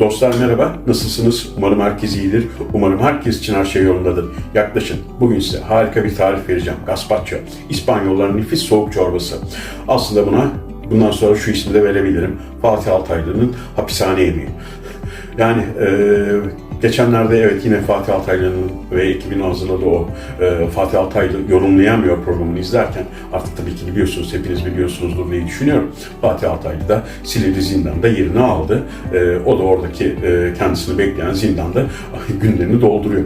Dostlar merhaba, nasılsınız? Umarım herkes iyidir. Umarım herkes için her şey yolundadır. Yaklaşın, bugün size harika bir tarif vereceğim. Gazpacho, İspanyolların nefis soğuk çorbası. Aslında buna bundan sonra şu ismi de verebilirim. Fatih Altaylı'nın hapishane yemeği. Yani eee Geçenlerde evet yine Fatih Altaylı'nın ve ekibinin hazırladığı o e, Fatih Altaylı yorumlayamıyor programını izlerken artık tabii ki biliyorsunuz, hepiniz biliyorsunuzdur diye düşünüyorum. Fatih Altaylı da Silivri zindanda yerini aldı. E, o da oradaki e, kendisini bekleyen zindanda günlerini dolduruyor.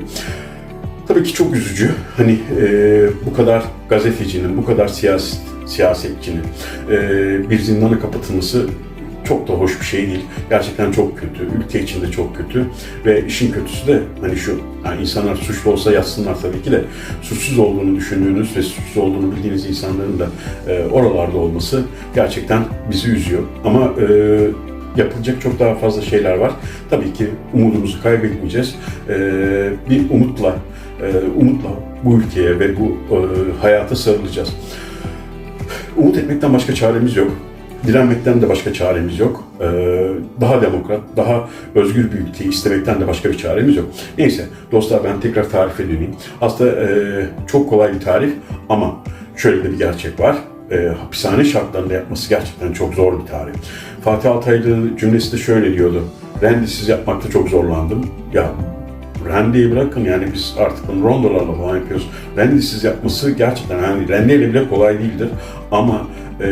Tabii ki çok üzücü. Hani e, bu kadar gazetecinin, bu kadar siyasi, siyasetçinin e, bir zindana kapatılması çok da hoş bir şey değil. Gerçekten çok kötü. Ülke içinde çok kötü. Ve işin kötüsü de hani şu, yani insanlar suçlu olsa yazsınlar tabii ki de suçsuz olduğunu düşündüğünüz ve suçsuz olduğunu bildiğiniz insanların da e, oralarda olması gerçekten bizi üzüyor. Ama e, yapılacak çok daha fazla şeyler var. Tabii ki umudumuzu kaybetmeyeceğiz. E, bir umutla, e, umutla bu ülkeye ve bu e, hayata sarılacağız. Umut etmekten başka çaremiz yok. Direnmekten de başka çaremiz yok. Ee, daha demokrat, daha özgür bir ülkeyi istemekten de başka bir çaremiz yok. Neyse dostlar ben tekrar tarife döneyim. Aslında e, çok kolay bir tarif ama şöyle de bir gerçek var. E, hapishane şartlarında yapması gerçekten çok zor bir tarif. Fatih Altaylı cümlesi de şöyle diyordu. Rendisiz yapmakta çok zorlandım. Ya rendeyi bırakın yani biz artık bunu rondolarla falan yapıyoruz. Rendisiz yapması gerçekten yani rendeyle bile kolay değildir. Ama e,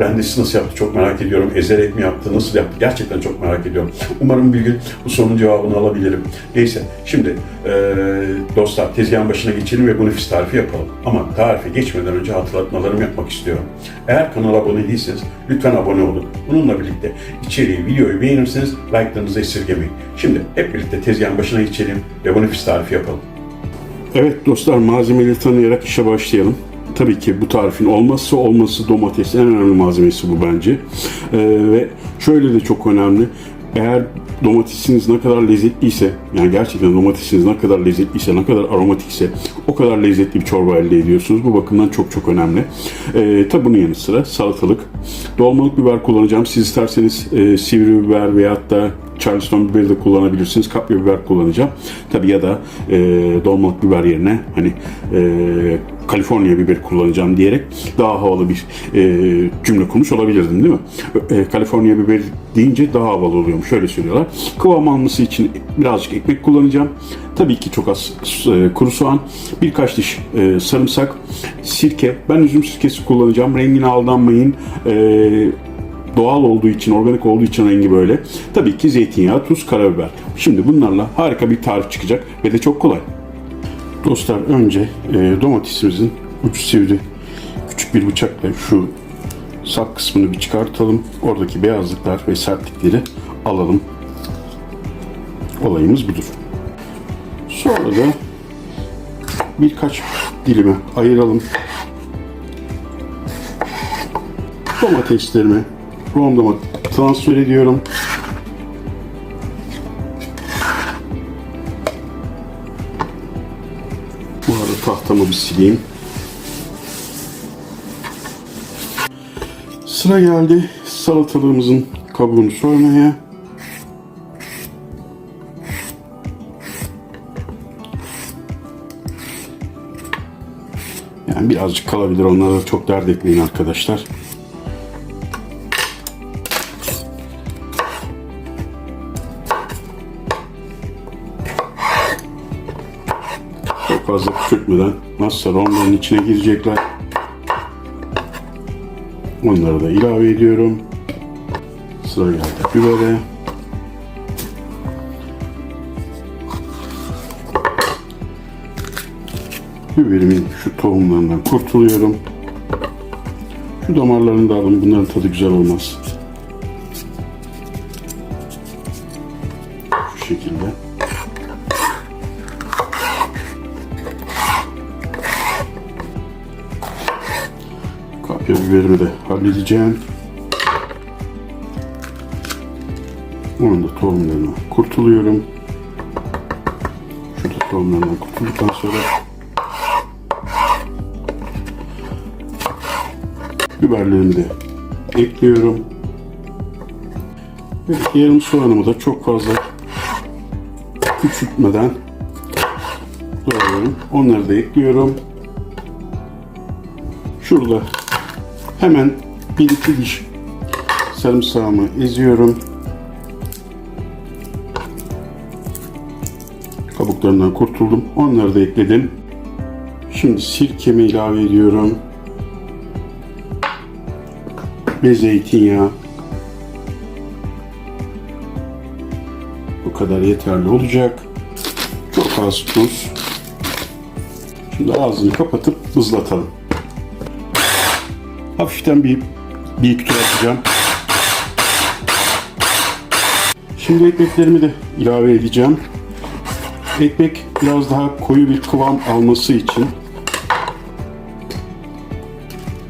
Rendesi nasıl yaptı çok merak ediyorum. Ezerek mi yaptı, nasıl yaptı gerçekten çok merak ediyorum. Umarım bir gün bu sorunun cevabını alabilirim. Neyse şimdi e, dostlar tezgahın başına geçelim ve bu nefis tarifi yapalım. Ama tarife geçmeden önce hatırlatmalarımı yapmak istiyorum. Eğer kanala abone değilseniz lütfen abone olun. Bununla birlikte içeriği, videoyu beğenirseniz like'larınızı esirgemeyin. Şimdi hep birlikte tezgahın başına geçelim ve bu nefis tarifi yapalım. Evet dostlar malzemeleri tanıyarak işe başlayalım. Tabii ki bu tarifin olmazsa olması domates en önemli malzemesi bu bence. Ee, ve şöyle de çok önemli. Eğer domatesiniz ne kadar lezzetliyse, yani gerçekten domatesiniz ne kadar lezzetliyse, ne kadar aromatikse o kadar lezzetli bir çorba elde ediyorsunuz. Bu bakımdan çok çok önemli. Ee, tabi bunun yanı sıra salatalık. Dolmalık biber kullanacağım. Siz isterseniz e, sivri biber veyahut da Charleston biberi de kullanabilirsiniz. Kapya biber kullanacağım. Tabi ya da e, dolmalık biber yerine hani e, Kaliforniya biberi kullanacağım diyerek daha havalı bir e, cümle kurmuş olabilirdim değil mi? E, Kaliforniya biberi deyince daha havalı oluyormuş. Şöyle söylüyorlar. Kıvam alması için birazcık ekmek kullanacağım. Tabii ki çok az e, kuru soğan, birkaç diş e, sarımsak, sirke. Ben üzüm sirkesi kullanacağım. Rengine aldanmayın. E, doğal olduğu için, organik olduğu için rengi böyle. Tabii ki zeytinyağı, tuz, karabiber. Şimdi bunlarla harika bir tarif çıkacak ve de çok kolay. Dostlar önce e, domatesimizin ucu sivri küçük bir bıçakla şu sap kısmını bir çıkartalım. Oradaki beyazlıklar ve sertlikleri alalım. Olayımız budur. Sonra da birkaç dilime ayıralım. Domateslerimi rondoma transfer ediyorum. Bu arada tahtamı bir sileyim. Sıra geldi salatalığımızın kabuğunu soymaya. Yani birazcık kalabilir. Onlara çok dert etmeyin arkadaşlar. Fazla küçültmeden nasıl rondanın içine girecekler. Onları da ilave ediyorum. Sıra geldi bibere. Biberimin şu tohumlarından kurtuluyorum. Şu damarlarını da alın. Bunların tadı güzel olmaz. Şu şekilde. Kapya biberimi de halledeceğim. Onun da tohumlarına kurtuluyorum. Şurada tohumlarından kurtulduktan sonra biberlerimi de ekliyorum. Evet, yarım soğanımı da çok fazla küçültmeden doğruyorum. Onları da ekliyorum. Şurada hemen bir iki diş sarımsağımı eziyorum. Kabuklarından kurtuldum. Onları da ekledim. Şimdi sirkemi ilave ediyorum. Ve zeytinyağı. Bu kadar yeterli olacak. Çok az tuz. Şimdi ağzını kapatıp bızlatalım. Hafiften bir, bir iki tur atacağım. Şimdi ekmeklerimi de ilave edeceğim. Ekmek biraz daha koyu bir kıvam alması için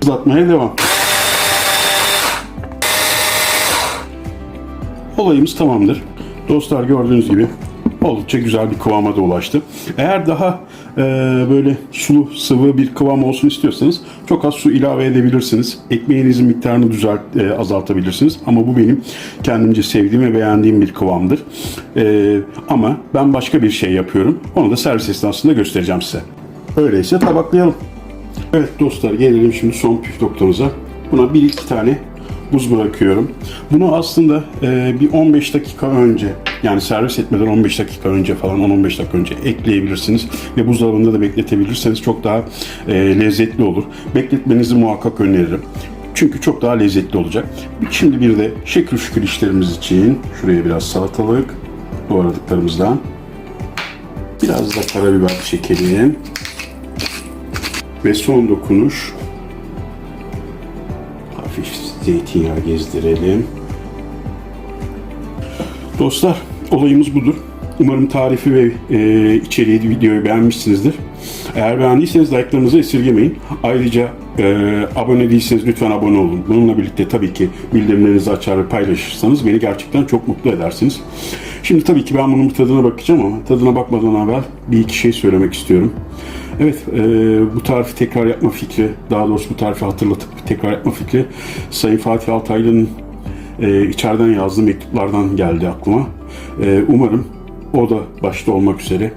bızlatmaya devam. Olayımız tamamdır. Dostlar gördüğünüz gibi oldukça güzel bir kıvama da ulaştı. Eğer daha e, böyle sulu sıvı bir kıvam olsun istiyorsanız çok az su ilave edebilirsiniz. Ekmeğinizin miktarını düzelt, e, azaltabilirsiniz. Ama bu benim kendimce sevdiğim ve beğendiğim bir kıvamdır. E, ama ben başka bir şey yapıyorum. Onu da servis esnasında göstereceğim size. Öyleyse tabaklayalım. Evet dostlar gelelim şimdi son püf noktamıza. Buna bir iki tane buz bırakıyorum. Bunu aslında e, bir 15 dakika önce yani servis etmeden 15 dakika önce falan 10-15 dakika önce ekleyebilirsiniz ve buzdolabında da bekletebilirseniz çok daha e, lezzetli olur. Bekletmenizi muhakkak öneririm. Çünkü çok daha lezzetli olacak. Şimdi bir de şekil şükür işlerimiz için şuraya biraz salatalık doğradıklarımızdan biraz da karabiber çekelim. Ve son dokunuş hafif zeytinyağı gezdirelim. Dostlar olayımız budur. Umarım tarifi ve e, içeriği videoyu beğenmişsinizdir. Eğer beğendiyseniz like'larınızı esirgemeyin. Ayrıca e, abone değilseniz lütfen abone olun. Bununla birlikte tabii ki bildirimlerinizi açar ve paylaşırsanız beni gerçekten çok mutlu edersiniz. Şimdi tabii ki ben bunun tadına bakacağım ama tadına bakmadan evvel bir iki şey söylemek istiyorum. Evet, e, bu tarifi tekrar yapma fikri, daha doğrusu bu tarifi hatırlatıp tekrar yapma fikri Sayın Fatih Altaylı'nın e, içeriden yazdığı mektuplardan geldi aklıma. E, umarım o da başta olmak üzere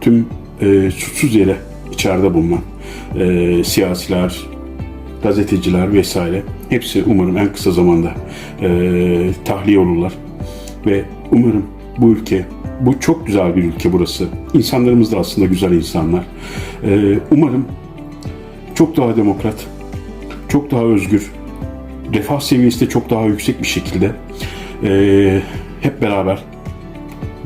tüm e, suçsuz yere içeride bulunan e, siyasiler, gazeteciler vesaire hepsi umarım en kısa zamanda e, tahliye olurlar ve umarım bu ülke bu çok güzel bir ülke burası. İnsanlarımız da aslında güzel insanlar. E, umarım çok daha demokrat, çok daha özgür, refah seviyesi de çok daha yüksek bir şekilde e, hep beraber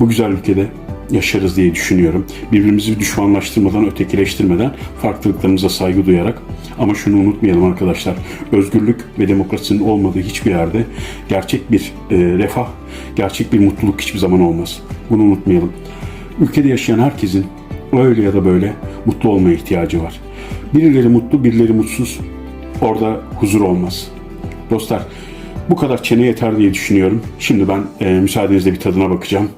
bu güzel ülkede yaşarız diye düşünüyorum. Birbirimizi düşmanlaştırmadan, ötekileştirmeden, farklılıklarımıza saygı duyarak. Ama şunu unutmayalım arkadaşlar. Özgürlük ve demokrasinin olmadığı hiçbir yerde gerçek bir e, refah, gerçek bir mutluluk hiçbir zaman olmaz. Bunu unutmayalım. Ülkede yaşayan herkesin öyle ya da böyle mutlu olmaya ihtiyacı var. Birileri mutlu, birileri mutsuz. Orada huzur olmaz. Dostlar bu kadar çene yeter diye düşünüyorum. Şimdi ben e, müsaadenizle bir tadına bakacağım.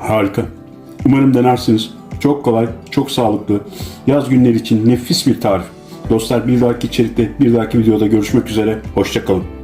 Harika. Umarım denersiniz. Çok kolay, çok sağlıklı. Yaz günleri için nefis bir tarif. Dostlar bir dahaki içerikte, bir dahaki videoda görüşmek üzere. Hoşçakalın.